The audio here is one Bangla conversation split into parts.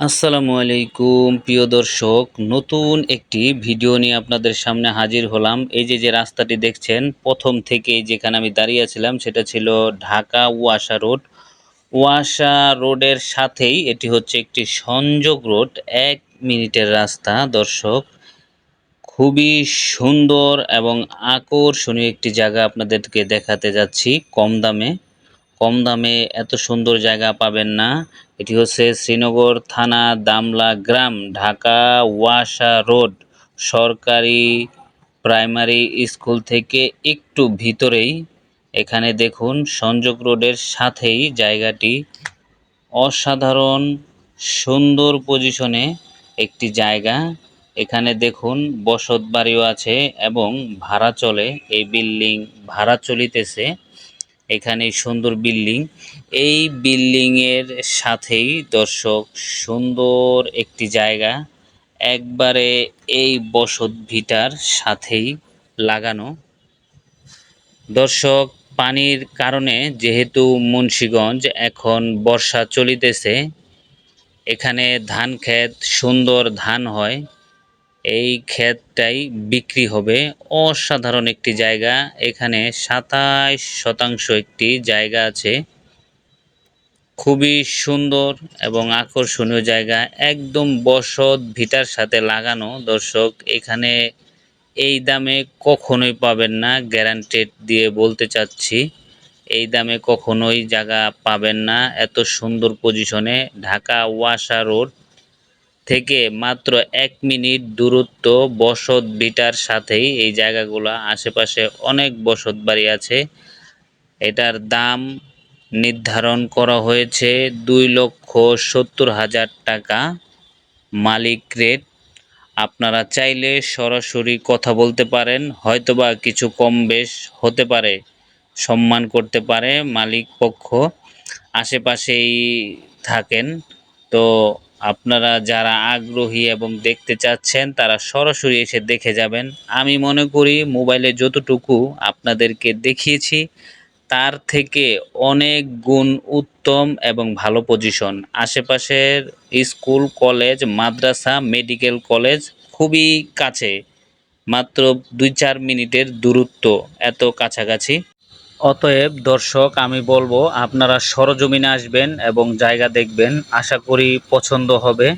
আসসালামু আলাইকুম, প্রিয় দর্শক। নতুন একটি ভিডিও নিয়ে আপনাদের সামনে হাজির হলাম। এই যে যে রাস্তাটি দেখছেন, প্রথম থেকে যেখানে আমি দাঁড়িয়ে ছিলাম, সেটা ছিল ঢাকা ওয়াসা রোড। ওয়াসা রোডের সাথেই এটি হচ্ছে একটি সংযোগ রোড, এক মিনিটের রাস্তা, দর্শক। খুবই সুন্দর এবং আকর্ষণীয় একটি জায়গা আপনাদেরকে দেখাতে যাচ্ছি কম দামে। কম দামে এত সুন্দর জায়গা পাবেন না। এটি হচ্ছে শ্রীনগর থানা দামলা গ্রাম, ঢাকা ওয়াসা রোড। সরকারি প্রাইমারি স্কুল থেকে একটু ভিতরেই। এখানে দেখুন, সংযোগ রোডের সাথেই জায়গাটি অসাধারণ সুন্দর পজিশনে একটি জায়গা। এখানে দেখুন বসত বাড়িও আছে এবং ভাড়া চলে। এই বিল্ডিং ভাড়া চলিতেছে। এখানে সুন্দর বিল্ডিং। এই বিল্ডিংয়ের সাথেই দর্শক সুন্দর একটি জায়গা। একবারে এই বসত ভিটার সাথেই লাগানো। দর্শক, পানির কারণে যেহেতু মুন্সীগঞ্জ এখন বর্ষা চলিতেছে, এখানে ধান ক্ষেত সুন্দর ধান হয়। এই ক্ষেতটাই বিক্রি হবে। অসাধারণ একটি জায়গা। এখানে সাতাইশ শতাংশ একটি জায়গা আছে। খুবই সুন্দর এবং আকর্ষণীয় জায়গা। একদম বসত ভিটার সাথে লাগানো। দর্শক, এখানে এই দামে কখনোই পাবেন না। গ্যারান্টেড দিয়ে বলতে চাচ্ছি, এই দামে কখনোই জায়গা পাবেন না। এত সুন্দর পজিশনে ঢাকা ওয়াসা রোড। থেকে মাত্র এক মিনিট দূরত্ব বসত বিটার সাথেই এই জায়গাগুলো, আশেপাশে অনেক বসত বাড়ি আছে। এটার দাম নির্ধারণ করা হয়েছে দুই লক্ষ সত্তর হাজার টাকা। মালিক রেট, আপনারা চাইলে সরাসরি কথা বলতে পারেন, হয়তোবা কিছু কম বেশ হতে পারে, সম্মান করতে পারে মালিক পক্ষ। আশেপাশেই থাকেন। তো আপনারা যারা আগ্রহী এবং দেখতে চাচ্ছেন, তারা সরাসরি এসে দেখে যাবেন। আমি মনে করি মোবাইলে যতটুকু আপনাদেরকে দেখিয়েছি, তার থেকে অনেক গুণ উত্তম এবং ভালো পজিশন আশেপাশের স্কুল, কলেজ, মাদ্রাসা মেডিকেল কলেজ খুবই কাছে, মাত্র দুই চার মিনিটের দূরত্ব এত কাছাকাছি। অতএব দর্শক, আমি বলব আপনারা সরজমিনে আসবেন এবং জায়গা দেখবেন, আশা করি পছন্দ হবে।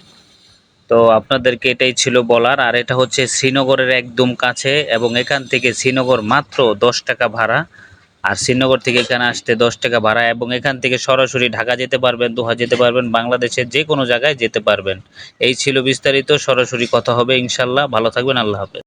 তো আপনাদেরকে এটাই ছিল বলার, আর এটা হচ্ছে শ্রীনগরের একদম কাছে এবং এখান থেকে শ্রীনগর মাত্র দশ টাকা ভাড়া। আর শ্রীনগর থেকে এখানে আসতে দশ টাকা ভাড়া এবং এখান থেকে সরাসরি ঢাকা যেতে পারবেন, দোহা যেতে পারবেন, বাংলাদেশের যে কোনো জায়গায় যেতে পারবেন। এই ছিল বিস্তারিত, সরাসরি কথা হবে ইনশাল্লাহ ভালো থাকবেন, আল্লাহ হাফেজ।